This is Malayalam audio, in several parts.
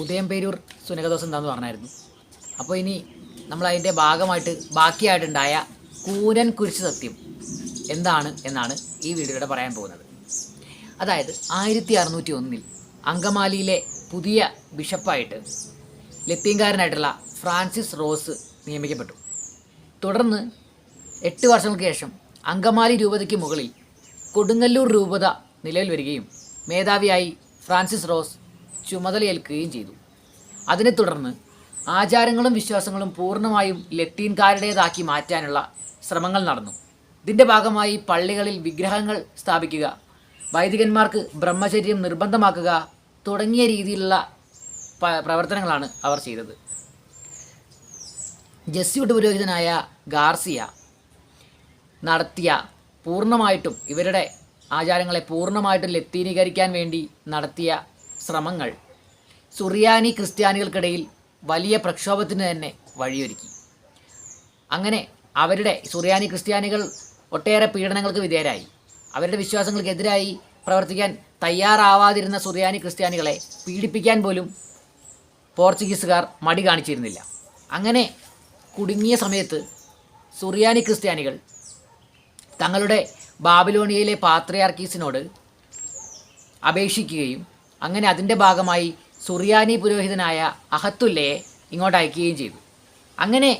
ഉദയംപേരൂർ സുനകദോഷം എന്താന്ന് പറഞ്ഞായിരുന്നു. അപ്പോൾ ഇനി നമ്മൾ അതിന്റെ ഭാഗമായിട്ട് ബാക്കിയായിട്ടുണ്ടായ കൂരൻ കുരിശ് സത്യം എന്താണ് എന്നാണ് ഈ വീഡിയോയുടെ പറയാൻ പോകുന്നത്. അതായത് ആയിരത്തി അറുന്നൂറ്റി ഒന്നിൽ അങ്കമാലിയിലെ പുതിയ ബിഷപ്പായിട്ട് ലത്തീൻകാരനായിട്ടുള്ള ഫ്രാൻസിസ് റോസ് നിയമിക്കപ്പെട്ടു. തുടർന്ന് എട്ട് വർഷങ്ങൾക്ക് ശേഷം അങ്കമാലി രൂപതയ്ക്ക് മുകളിൽ കൊടുങ്ങല്ലൂർ രൂപത നിലവിൽ വരികയും മേധാവിയായി ഫ്രാൻസിസ് റോസ് ചുമതലയേൽക്കുകയും ചെയ്തു. അതിനെ തുടർന്ന് ആചാരങ്ങളും വിശ്വാസങ്ങളും പൂർണമായും ലത്തീൻകാരുടേതാക്കി മാറ്റാനുള്ള ശ്രമങ്ങൾ നടന്നു. ഇതിന്റെ ഭാഗമായി പള്ളികളിൽ വിഗ്രഹങ്ങൾ സ്ഥാപിക്കുക വൈദികന്മാർക്ക് ബ്രഹ്മചര്യം നിർബന്ധമാക്കുക തുടങ്ങിയ രീതിയിലുള്ള പ്രവർത്തനങ്ങളാണ് അവർ ചെയ്തത്. ജസ്യൂട്ട് പുരോഹിതനായ ഗാർസിയ നടത്തിയ പൂർണമായിട്ടും ഇവരുടെ ആചാരങ്ങളെ പൂർണമായിട്ടും ലത്തീനീകരിക്കാൻ വേണ്ടി നടത്തിയ ശ്രമങ്ങൾ. സുറിയാനി ക്രിസ്ത്യാനികൾക്കിടയിൽ വലിയ പ്രക്ഷോഭത്തിന് തന്നെ വഴിയൊരുക്കി. അങ്ങനെ അവരുടെ സുറിയാനി ക്രിസ്ത്യാനികൾ ഒട്ടേറെ പീഡനങ്ങൾക്ക് വിധേയരായി. അവരുടെ വിശ്വാസങ്ങൾക്കെതിരായി പ്രവർത്തിക്കാൻ തയ്യാറാവാതിരുന്ന സുറിയാനി ക്രിസ്ത്യാനികളെ പീഡിപ്പിക്കാൻ പോലും പോർച്ചുഗീസുകാർ മടി കാണിച്ചിരുന്നില്ല. അങ്ങനെ കുടുങ്ങിയ സമയത്ത് സുറിയാനി ക്രിസ്ത്യാനികൾ തങ്ങളുടെ ബാബിലോണിയയിലെ പാത്രയാർക്കീസിനോട് അപേക്ഷിക്കുകയും അങ്ങനെ അതിന്റെ ഭാഗമായി സുറിയാനി പുരോഹിതനായ അഹത്തുല്ലയെ ഇങ്ങോട്ട് അയക്കുകയും ചെയ്തു. അങ്ങനെ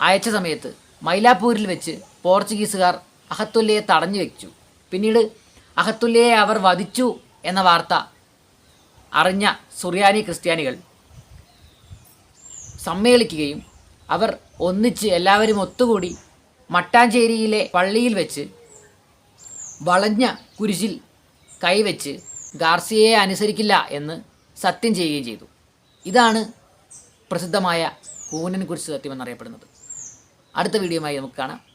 അയച്ച സമയത്ത് മൈലാപ്പൂരിൽ വെച്ച് പോർച്ചുഗീസുകാർ അഹത്തുല്ലയെ തടഞ്ഞു വെച്ചു. പിന്നീട് അഹത്തുല്ലയെ അവർ വധിച്ചു എന്ന വാർത്ത അറിഞ്ഞ സുറിയാനി ക്രിസ്ത്യാനികൾ സമ്മേളിക്കുകയും അവർ ഒന്നിച്ച് എല്ലാവരും ഒത്തുകൂടി മട്ടാഞ്ചേരിയിലെ പള്ളിയിൽ വെച്ച് വളഞ്ഞ കുരിശിൽ കൈവച്ച് ഗാർസിയയെ അനുസരിക്കില്ല എന്ന് സത്യം ചെയ്യുകയും ചെയ്തു. ഇതാണ് പ്രസിദ്ധമായ കൂനൻ കുരിശ് സത്യം എന്നറിയപ്പെടുന്നത് അടുത്ത വീഡിയോയുമായി നമുക്ക് കാണാം.